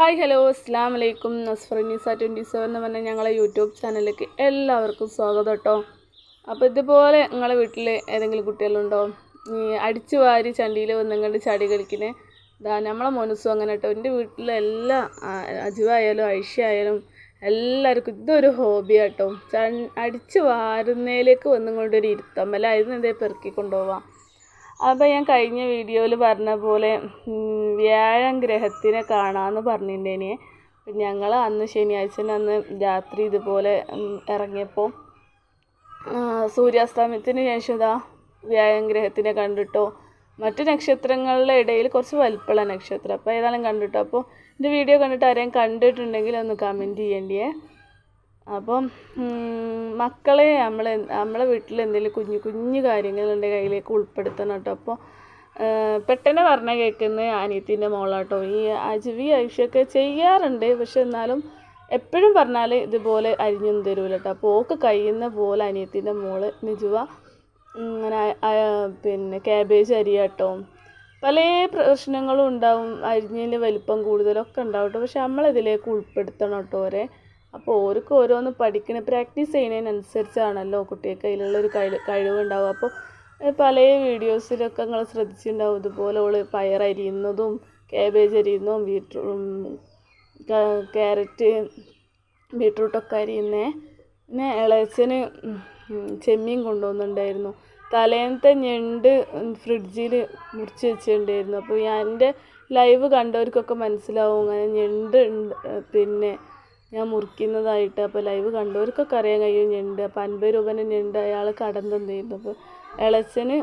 Hi hello അസ്സാം വലൈക്കും നസ്ഫറനീസ twenty seven എന്ന് പറഞ്ഞ ഞങ്ങളെ യൂട്യൂബ് ചാനലിലേക്ക് എല്ലാവർക്കും സ്വാഗതം കേട്ടോ അപ്പോൾ ഇതുപോലെ നിങ്ങളെ വീട്ടിൽ ഏതെങ്കിലും കുട്ടികളുണ്ടോ? ഈ അടിച്ചു വാരി ചണ്ടിയിൽ വന്നിങ്ങണ്ട് ചാടി കളിക്കുന്നത് ഇതാ നമ്മളെ മോനുസും അങ്ങനെ കേട്ടോ എന്റെ വീട്ടിലെ എല്ലാ അജുവായാലും ഐഷ ആയാലും എല്ലാവർക്കും ഇതൊരു ഹോബിയാട്ടോ ച അടിച്ചു വാരുന്നതിലേക്ക് വന്നുകൊണ്ടൊരു ഇരുത്തമ്മല അല്ല എന്തേ പെറുക്കി അപ്പോൾ ഞാൻ കഴിഞ്ഞ വീഡിയോയിൽ പറഞ്ഞ പോലെ വ്യാഴം ഗ്രഹത്തിനെ കാണാമെന്ന് പറഞ്ഞിട്ടുണ്ടേനെ ഞങ്ങൾ അന്ന് ശനിയാഴ്ച അന്ന് രാത്രി ഇതുപോലെ ഇറങ്ങിയപ്പോൾ സൂര്യാസ്തമയത്തിന് ശേഷം ഇതാ വ്യാഴം ഗ്രഹത്തിനെ കണ്ടിട്ടോ. മറ്റു നക്ഷത്രങ്ങളുടെ ഇടയിൽ കുറച്ച് വലുപ്പമുള്ള നക്ഷത്രം. അപ്പോൾ ഏതായാലും കണ്ടിട്ടോ. അപ്പോൾ എന്റെ വീഡിയോ കണ്ടിട്ട് ആരെയും കണ്ടിട്ടുണ്ടെങ്കിൽ ഒന്ന് കമന്റ് ചെയ്യേണ്ടിയേ. അപ്പം മക്കളെ നമ്മൾ നമ്മളെ വീട്ടിൽ എന്തെങ്കിലും കുഞ്ഞു കുഞ്ഞു കാര്യങ്ങളുണ്ട് കയ്യിലേക്ക് ഉൾപ്പെടുത്തണം കേട്ടോ. അപ്പോൾ പെട്ടെന്ന് പറഞ്ഞ കേൾക്കുന്ന അനിയത്തിന്റെ മോളാട്ടോ. ഈ അജുവി ഐഷൊക്കെ ചെയ്യാറുണ്ട്. പക്ഷെ എന്നാലും എപ്പോഴും പറഞ്ഞാൽ ഇതുപോലെ അരിഞ്ഞൊന്നും തരൂല കേട്ടോ. അപ്പോൾ ഓക്ക് കഴിയുന്ന പോലെ അനിയത്തിന്റെ മോൾ നിജുവ ഇങ്ങനെ പിന്നെ ക്യാബേജ് അരിയാട്ടോ. പല പ്രശ്നങ്ങളും ഉണ്ടാവും. അരിഞ്ഞതിന്റെ വലിപ്പം കൂടുതലൊക്കെ ഉണ്ടാവും കേട്ടോ പക്ഷെ നമ്മളിതിലേക്ക് ഉൾപ്പെടുത്തണം കേട്ടോ ഓരെ. അപ്പോൾ ഓർക്ക് ഓരോന്ന് പഠിക്കണ പ്രാക്ടീസ് ചെയ്യുന്നതിനനുസരിച്ചാണല്ലോ കുട്ടികൾക്ക് അതിലുള്ളൊരു കഴി കഴിവുണ്ടാവുക. കഴിവുണ്ടാവും അപ്പോൾ പല വീഡിയോസിലൊക്കെ നിങ്ങൾ ശ്രദ്ധിച്ചിട്ടുണ്ടാവും. ഇതുപോലെ ഓൾ പയർ അരിയുന്നതും കാബേജ് അരിയുന്നതും ബീട്രൂ ക്യാരറ്റ് ബീട്രൂട്ടൊക്കെ അരിയുന്നേ. പിന്നെ ഇളയച്ചന് ചെമ്മീൻ കൊണ്ടുവന്നിട്ടുണ്ടായിരുന്നു. തലേന്നത്തെ ഞണ്ട് ഫ്രിഡ്ജിൽ മുറിച്ച് വെച്ചിട്ടുണ്ടായിരുന്നു. അപ്പോൾ ഞാൻ എന്റെ ലൈവ് കണ്ടവർക്കൊക്കെ മനസ്സിലാവും. അങ്ങനെ ഞണ്ട് പിന്നെ ഞാൻ മുറിക്കുന്നതായിട്ട് അപ്പോൾ ലൈവ് കണ്ടവർക്കൊക്കെ അറിയാൻ കഴിയും ഞണ്ട്. അപ്പോൾ അൻപത് രൂപേന്റെ ഞണ്ട് അയാൾ കടം തന്നിരുന്നു. അപ്പോൾ ഇളച്ചന്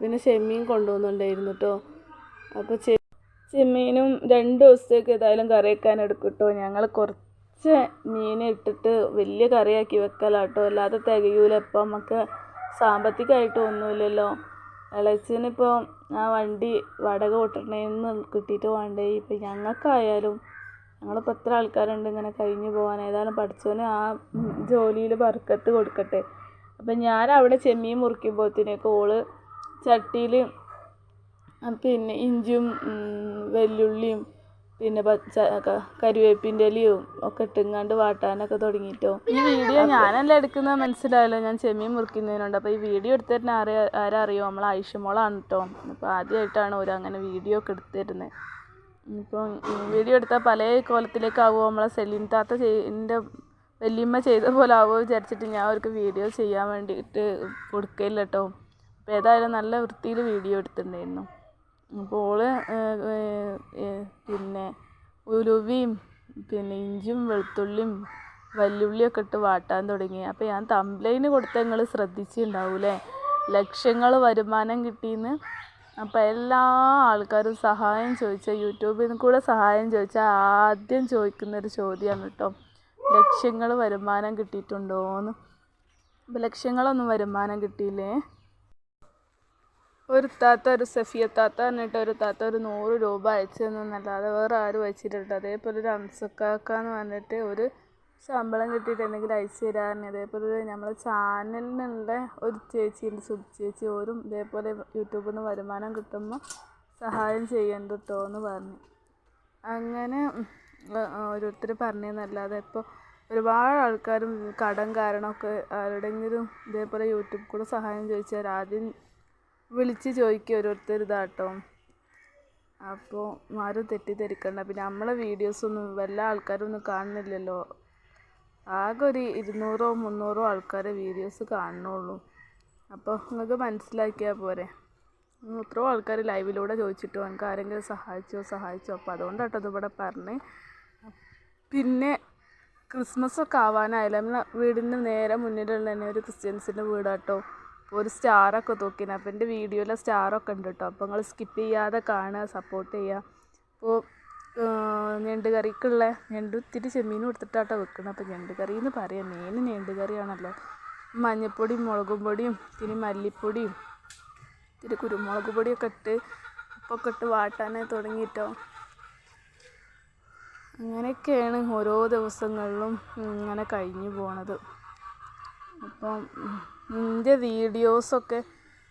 പിന്നെ ചെമ്മീൻ കൊണ്ടുവന്നുണ്ടായിരുന്നു കേട്ടോ. അപ്പോൾ ചെ ചെമ്മീനും രണ്ട് ദിവസത്തേക്ക് ഏതായാലും കറി വെക്കാൻ എടുക്കും കേട്ടോ. ഞങ്ങൾ കുറച്ച് മീൻ ഇട്ടിട്ട് വലിയ കറിയാക്കി വെക്കലാട്ടോ അല്ലാതെ തികയൂല. ഇപ്പം നമുക്ക് സാമ്പത്തികമായിട്ട് ഒന്നുമില്ലല്ലോ. ഇളച്ചനിപ്പോൾ ആ വണ്ടി വാടക കൊട്ടണേന്ന് കിട്ടിയിട്ട് വേണ്ടേ? ഇപ്പം ഞങ്ങൾക്കായാലും ഞങ്ങളിപ്പോൾ എത്ര ആൾക്കാരുണ്ട് ഇങ്ങനെ കഴിഞ്ഞു പോകാൻ ഏതായാലും പഠിച്ചവന് ആ ജോലിയിൽ ബർക്കത്ത് കൊടുക്കട്ടെ. അപ്പം ഞാൻ അവിടെ ചെമ്മീൻ മുറിക്കുമ്പോഴത്തേനൊക്കെ ഓൾ ചട്ടിയിൽ പിന്നെ ഇഞ്ചും ഉം, വെല്ലുള്ളിയും പിന്നെ പച്ച കരുവേപ്പിന്റെ ഇലയും ഒക്കെ ഇട്ടുങ്ങാണ്ട് വാട്ടാനൊക്കെ തുടങ്ങിയിട്ടോ ഈ വീഡിയോ ഞാനല്ല എടുക്കുന്നത് മനസ്സിലായല്ലോ. ഞാൻ ചെമ്മീൻ മുറിക്കുന്നതിനുണ്ട്. അപ്പോൾ ഈ വീഡിയോ എടുത്തിട്ട് ആരെ ആരറിയോ? നമ്മൾ ഐഷമോളാണ് കേട്ടോ അപ്പോൾ ആദ്യമായിട്ടാണ് ഒരു അങ്ങനെ വീഡിയോ ഒക്കെ എടുത്തിരുന്നത് ഇപ്പം വീഡിയോ എടുത്താൽ പല കോലത്തിലേക്കാവുമോ നമ്മളെ സെലിൻ താത്ത എന്റെ വല്യമ്മ ചെയ്ത പോലെ ആവുമോ വിചാരിച്ചിട്ട് ഞാൻ അവർക്ക് വീഡിയോ ചെയ്യാൻ വേണ്ടിയിട്ട് കൊടുക്കില്ല കേട്ടോ അപ്പോൾ ഏതായാലും നല്ല വൃത്തിയിൽ വീഡിയോ എടുത്തിട്ടുണ്ടായിരുന്നു. അപ്പോൾ ഓൾ പിന്നെ ഉലുവയും പിന്നെ ഇഞ്ചും വെളുത്തുള്ളിയും വല്യുള്ളിയൊക്കെ ഇട്ട് വാട്ടാൻ തുടങ്ങി. അപ്പോൾ ഞാൻ തംബ്ലൈന് കൊടുത്ത നിങ്ങൾ ശ്രദ്ധിച്ചിട്ടുണ്ടാവൂലേ ലക്ഷങ്ങൾ വരുമാനം കിട്ടിയെന്ന് അപ്പോൾ എല്ലാ ആൾക്കാരും സഹായം ചോദിച്ചാൽ യൂട്യൂബിൽ നിന്ന് കൂടെ സഹായം ചോദിച്ചാൽ ആദ്യം ചോദിക്കുന്നൊരു ചോദ്യമാണ് കേട്ടോ. ലക്ഷ്യങ്ങൾ വരുമാനം കിട്ടിയിട്ടുണ്ടോയെന്ന് അപ്പോൾ ലക്ഷ്യങ്ങളൊന്നും വരുമാനം കിട്ടിയില്ലേ? ഒരു താത്ത ഒരു സഫിയ താത്ത എന്നിട്ട് ഒരു താത്ത ഒരു നൂറ് രൂപ അയച്ചു തന്നല്ലാതെ വേറെ ആരും അയച്ചിട്ടുണ്ട് അതേപോലെ ഒരു അംസക്കാക്ക എന്ന് പറഞ്ഞിട്ട് ഒരു ശമ്പളം കിട്ടിയിട്ട് എന്തെങ്കിലും അയച്ചു തരാറുണ്ട് അതേപോലെ നമ്മളെ ചാനലിനുള്ള ഒരു ചേച്ചിയുണ്ട് സുബ് ചേച്ചി. ഓരും ഇതേപോലെ യൂട്യൂബിൽ നിന്ന് വരുമാനം കിട്ടുമ്പോൾ സഹായം ചെയ്യണ്ട കേട്ടോ എന്ന് പറഞ്ഞു. അങ്ങനെ ഓരോരുത്തർ പറഞ്ഞതെന്നല്ലാതെ ഇപ്പോൾ ഒരുപാട് ആൾക്കാരും കടം കാരണമൊക്കെ ആരുടെങ്കിലും ഇതേപോലെ യൂട്യൂബ് കൂടെ സഹായം ചോദിച്ചാൽ ആദ്യം വിളിച്ച് ചോദിക്കുക ഓരോരുത്തർ ഇതാട്ടോ. അപ്പോൾ ആരും തെറ്റിദ്ധരിക്കണ്ട. പിന്നെ നമ്മളെ വീഡിയോസൊന്നും വല്ല ആൾക്കാരൊന്നും കാണുന്നില്ലല്ലോ. ആകെ ഒരു ഇരുന്നൂറോ മുന്നൂറോ ആൾക്കാരെ വീഡിയോസ് കാണുന്നുള്ളൂ. അപ്പോൾ നിങ്ങൾക്ക് മനസ്സിലാക്കിയാൽ പോരെ. എത്രയോ ആൾക്കാർ ലൈവിലൂടെ ചോദിച്ചിട്ടോ എനിക്ക് ആരെങ്കിലും സഹായിച്ചോ സഹായിച്ചോ? അപ്പോൾ അതുകൊണ്ടാട്ടോ ഇതിവിടെ പറഞ്ഞ്. പിന്നെ ക്രിസ്മസ് ഒക്കെ ആവാനായാലും നമ്മളെ വീടിന് നേരെ മുന്നിലുള്ള തന്നെ ഒരു ക്രിസ്ത്യൻസിന്റെ വീടാട്ടോ. അപ്പോൾ ഒരു സ്റ്റാറൊക്കെ തൂക്കിന്. അപ്പോൾ എന്റെ വീഡിയോയിലെ സ്റ്റാറൊക്കെ ഉണ്ട് കേട്ടോ അപ്പോൾ നിങ്ങൾ സ്കിപ്പ് ചെയ്യാതെ കാണുക സപ്പോർട്ട് ചെയ്യുക അപ്പോൾ ഞണ്ട് കറിക്കുള്ള ഞണ്ട് ഇത്തിരി ചെമ്മീൻ കൊടുത്തിട്ടാട്ടോ വെക്കുന്നത് അപ്പോൾ ഞണ്ട് കറി എന്ന് പറയാം മെയിൻ ഞണ്ട് കറിയാണല്ലോ മഞ്ഞൾപ്പൊടിയും മുളകും പൊടിയും ഇത്തിരി മല്ലിപ്പൊടിയും ഇത്തിരി കുരുമുളക് പൊടിയൊക്കെ ഇട്ട് ഉപ്പൊക്കെ ഇട്ട് വാട്ടാനെ തുടങ്ങിയിട്ടോ അങ്ങനെയൊക്കെയാണ് ഓരോ ദിവസങ്ങളിലും ഇങ്ങനെ കഴിഞ്ഞു പോണത്. അപ്പം എന്റെ വീഡിയോസൊക്കെ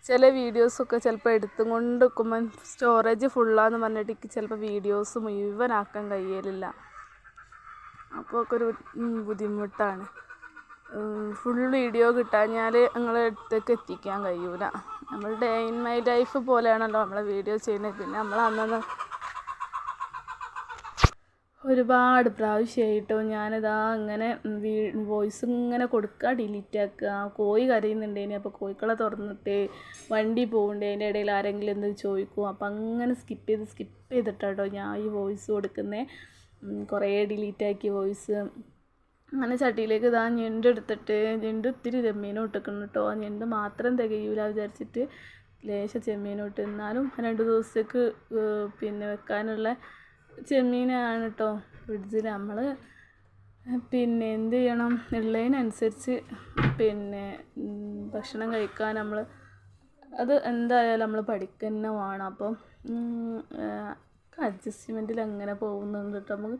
ചില വീഡിയോസൊക്കെ ചിലപ്പോൾ എടുത്തും കൊണ്ട് നിൽക്കുമ്പോൾ സ്റ്റോറേജ് ഫുള്ളാന്ന് പറഞ്ഞിട്ട് എനിക്ക് ചിലപ്പോൾ വീഡിയോസ് മുഴുവനാക്കാൻ കഴിയലില്ല. അപ്പോൾ ഒക്കെ ഒരു ബുദ്ധിമുട്ടാണ്. ഫുൾ വീഡിയോ കിട്ടാഞ്ഞാൽ ഞങ്ങൾ അടുത്തേക്ക് എത്തിക്കാൻ കഴിയൂല. നമ്മൾ ഡേ ഇൻ മൈ ലൈഫ് പോലെയാണല്ലോ നമ്മളെ വീഡിയോ ചെയ്യുന്നത്. പിന്നെ നമ്മൾ അന്നന്ന് ഒരുപാട് പ്രാവശ്യമായിട്ടോ ഞാനിതാ ഇങ്ങനെ വോയിസ് ഇങ്ങനെ കൊടുക്കുക ഡിലീറ്റ് ആക്കുക കോഴി കരയുന്നുണ്ടേനി അപ്പോൾ കോഴിക്കളെ തുറന്നിട്ട് വണ്ടി പോകുന്നുണ്ട് അതിന്റെ ഇടയിൽ ആരെങ്കിലും എന്ത് ചോദിക്കും അപ്പം അങ്ങനെ സ്കിപ്പ് ചെയ്ത് സ്കിപ്പ് ചെയ്തിട്ടാട്ടോ ഞാൻ ഈ വോയിസ് കൊടുക്കുന്നത് കുറേ ഡിലീറ്റ് ആക്കി വോയിസ് അങ്ങനെ ചട്ടിയിലേക്ക് ഇതാ ഞെണ്ട് എടുത്തിട്ട് ഞെണ്ട് ഒത്തിരി ചെമ്മീനും ഇട്ടിക്കണം കേട്ടോ ഞെണ്ട് മാത്രം തികയൂല വിചാരിച്ചിട്ട് ലേശം ചെമ്മീനും ഇട്ട് എന്നാലും രണ്ട് ദിവസത്തേക്ക് പിന്നെ വെക്കാനുള്ള ചെമ്മീനാണ് കേട്ടോ ഫ്രിഡ്ജിൽ നമ്മൾ പിന്നെ എന്ത് ചെയ്യണം? ഉള്ളതിനനുസരിച്ച് പിന്നെ ഭക്ഷണം കഴിക്കാൻ നമ്മൾ അത് എന്തായാലും നമ്മൾ പഠിക്കുക തന്നെ വേണം. അപ്പം അഡ്ജസ്റ്റ്മെന്റിൽ അങ്ങനെ പോകുന്നുണ്ട് കേട്ടോ നമുക്ക്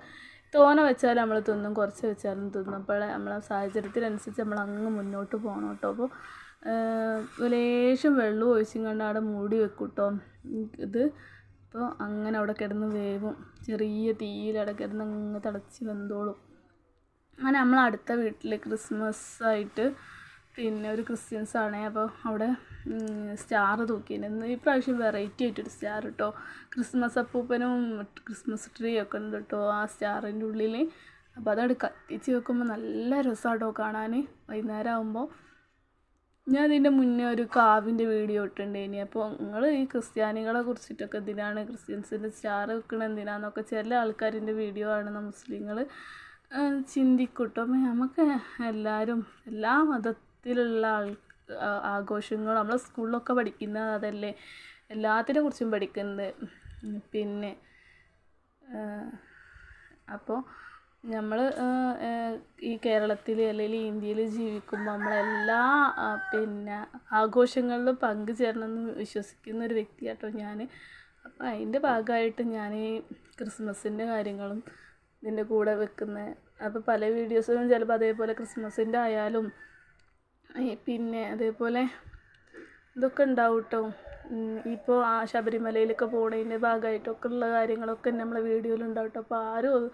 തോന വെച്ചാൽ നമ്മൾ തിന്നും കുറച്ച് വെച്ചാലും തിന്നും. അപ്പോൾ നമ്മളെ സാഹചര്യത്തിനനുസരിച്ച് നമ്മൾ അങ്ങ് മുന്നോട്ട് പോകണം കേട്ടോ അപ്പോൾ ലേശം വെള്ളം ഒഴിച്ചും കണ്ട് അവിടെ മൂടി വെക്കും കേട്ടോ ഇത് അപ്പോൾ അങ്ങനെ അവിടെ കിടന്ന് വേവും. ചെറിയ തീയിൽ അവിടെ കിടന്ന് അങ്ങ് തിളച്ച് വെന്തോളും. അങ്ങനെ നമ്മൾ അടുത്ത വീട്ടിൽ ക്രിസ്മസ് ആയിട്ട് പിന്നെ ഒരു ക്രിസ്ത്യൻസ് ആണേ. അപ്പോൾ അവിടെ സ്റ്റാർ തൂക്കിയിരുന്നു ഈ പ്രാവശ്യം വെറൈറ്റി ആയിട്ടൊരു സ്റ്റാർ കേട്ടോ ക്രിസ്മസ് അപ്പൂപ്പനും ക്രിസ്മസ് ട്രീ ഒക്കെ ഉണ്ട് കേട്ടോ ആ സ്റ്റാറിന്റെ ഉള്ളിൽ അപ്പോൾ അതവിടെ കത്തിച്ച് വെക്കുമ്പോൾ നല്ല രസമാണ് കേട്ടോ കാണാൻ വൈകുന്നേരം ആകുമ്പോൾ ഞാൻ ഇതിന്റെ മുന്നേ ഒരു കാവിന്റെ വീഡിയോ ഇട്ടിട്ടുണ്ടേനി അപ്പോൾ നിങ്ങൾ ഈ ക്രിസ്ത്യാനികളെ കുറിച്ചിട്ടൊക്കെ എന്തിനാണ് ക്രിസ്ത്യൻസിന്റെ സ്റ്റാർ വെക്കണത് എന്തിനാന്നൊക്കെ ചില ആൾക്കാരിന്റെ വീഡിയോ ആണ് മുസ്ലിങ്ങൾ ചിന്തിക്കൂട്ടോ. നമുക്ക് എല്ലാവരും എല്ലാ മതത്തിലുള്ള ആൾ ആഘോഷങ്ങളും നമ്മൾ സ്കൂളിലൊക്കെ പഠിക്കുന്നത് അതല്ലേ എല്ലാത്തിനെ കുറിച്ചും പഠിക്കുന്നത് പിന്നെ അപ്പോൾ നമ്മൾ ഈ കേരളത്തിൽ അല്ലെങ്കിൽ ഇന്ത്യയിൽ ജീവിക്കുമ്പോൾ നമ്മളെല്ലാ പിന്നെ ആഘോഷങ്ങളിലും പങ്കുചേരണമെന്ന് വിശ്വസിക്കുന്ന ഒരു വ്യക്തിയാട്ടോ ഞാൻ അപ്പം അതിന്റെ ഭാഗമായിട്ട് ഞാൻ ഈ ക്രിസ്മസിന്റെ കാര്യങ്ങളും ഇതിന്റെ കൂടെ വെക്കുന്ന അപ്പോൾ പല വീഡിയോസിലും ചിലപ്പോൾ അതേപോലെ ക്രിസ്മസിന്റെ ആയാലും പിന്നെ അതേപോലെ ഇതൊക്കെ ഉണ്ടാവും കേട്ടോ ഇപ്പോൾ ആ ശബരിമലയിലൊക്കെ പോണതിന്റെ ഭാഗമായിട്ടൊക്കെ ഉള്ള കാര്യങ്ങളൊക്കെ നമ്മളെ വീഡിയോയിലുണ്ടാവും കേട്ടോ അപ്പോൾ ആരും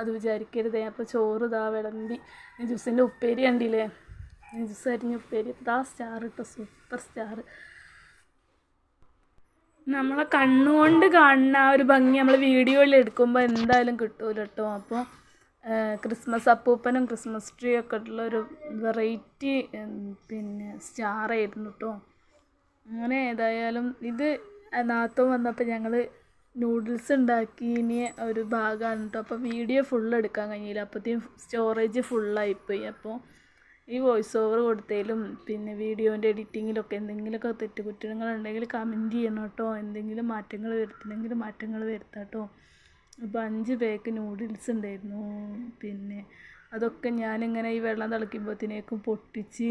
അത് വിചാരിക്കരുതേ. അപ്പോൾ ചോറ് ഇതാ വിളമ്പി. ജ്യൂസിന്റെ ഉപ്പേരി കണ്ടില്ലേ? ജ്യൂസ് അരിഞ്ഞ ഉപ്പേരി. ഇതാ സ്റ്റാർ കേട്ടോ സൂപ്പർ സ്റ്റാർ. നമ്മളെ കണ്ണുകൊണ്ട് കാണുന്ന ആ ഒരു ഭംഗി നമ്മൾ വീഡിയോയിൽ എടുക്കുമ്പോൾ എന്തായാലും കിട്ടൂല കേട്ടോ അപ്പോൾ ക്രിസ്മസ് അപ്പൂപ്പനും ക്രിസ്മസ് ട്രീ ഒക്കെ ഉള്ള ഒരു വെറൈറ്റി പിന്നെ സ്റ്റാറായിരുന്നു കേട്ടോ അങ്ങനെ ഏതായാലും ഇത് നാത്തം വന്നപ്പോൾ ഞങ്ങൾ നൂഡിൽസ് ഉണ്ടാക്കിയ ഒരു ഭാഗമാണ് കേട്ടോ അപ്പോൾ വീഡിയോ ഫുൾ എടുക്കാൻ കഴിഞ്ഞില്ല. അപ്പോഴത്തേക്കും സ്റ്റോറേജ് ഫുള്ളായിപ്പോയി അപ്പോൾ ഈ വോയിസ് ഓവർ കൊടുത്തതിലും പിന്നെ വീഡിയോന്റെ എഡിറ്റിങ്ങിലൊക്കെ എന്തെങ്കിലുമൊക്കെ തെറ്റുകുറ്റങ്ങളുണ്ടെങ്കിൽ കമന്റ് ചെയ്യണം കേട്ടോ എന്തെങ്കിലും മാറ്റങ്ങൾ വരുത്തണമെങ്കിൽ മാറ്റങ്ങൾ വരുത്താം കേട്ടോ അപ്പോൾ അഞ്ച് പേക്ക് നൂഡിൽസ് ഉണ്ടായിരുന്നു. പിന്നെ അതൊക്കെ ഞാനിങ്ങനെ ഈ വെള്ളം തിളയ്ക്കുമ്പോഴത്തേക്കും പൊട്ടിച്ച്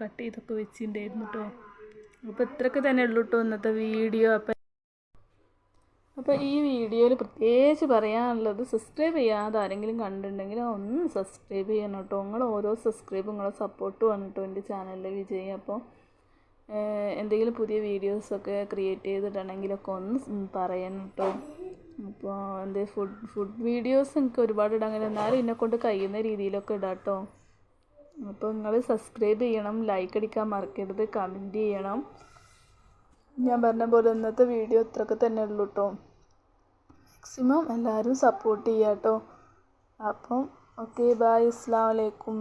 കട്ട് ചെയ്തൊക്കെ വെച്ചിട്ടുണ്ടായിരുന്നു കേട്ടോ അപ്പോൾ ഇത്രയൊക്കെ തന്നെ ഉള്ളൂ കേട്ടോ ഇന്നത്തെ വീഡിയോ. അപ്പം അപ്പോൾ ഈ വീഡിയോയിൽ പ്രത്യേകിച്ച് പറയാനുള്ളത് സബ്സ്ക്രൈബ് ചെയ്യാതെ ആരെങ്കിലും കണ്ടിട്ടുണ്ടെങ്കിൽ ഒന്ന് സബ്സ്ക്രൈബ് ചെയ്യണം കേട്ടോ നിങ്ങൾ ഓരോ സബ്സ്ക്രൈബ് നിങ്ങളെ സപ്പോർട്ട് കേട്ടോ എന്റെ ചാനലിലെ വിജയം. അപ്പോൾ എന്തെങ്കിലും പുതിയ വീഡിയോസൊക്കെ ക്രിയേറ്റ് ചെയ്തിട്ടുണ്ടെങ്കിലൊക്കെ ഒന്ന് പറയണം കേട്ടോ അപ്പോൾ എന്ത് ഫുഡ് ഫുഡ് വീഡിയോസ് എനിക്ക് ഒരുപാട് ഇടാൻ കഴിയും എന്നാലും എന്നെ കൊണ്ട് കഴിയുന്ന രീതിയിലൊക്കെ ഇടാം കേട്ടോ അപ്പോൾ നിങ്ങൾ സബ്സ്ക്രൈബ് ചെയ്യണം ലൈക്ക് അടിക്കാൻ മറക്കരുത് കമന്റ് ചെയ്യണം. ഞാൻ പറഞ്ഞ പോലെ ഇന്നത്തെ വീഡിയോ ഇത്രയൊക്കെ തന്നെ ഉള്ളൂ കേട്ടോ മാക്സിമം എല്ലാവരും സപ്പോർട്ട് ചെയ്യാം കേട്ടോ അപ്പം ഓക്കെ ബായ് അസ്സാം വലൈക്കും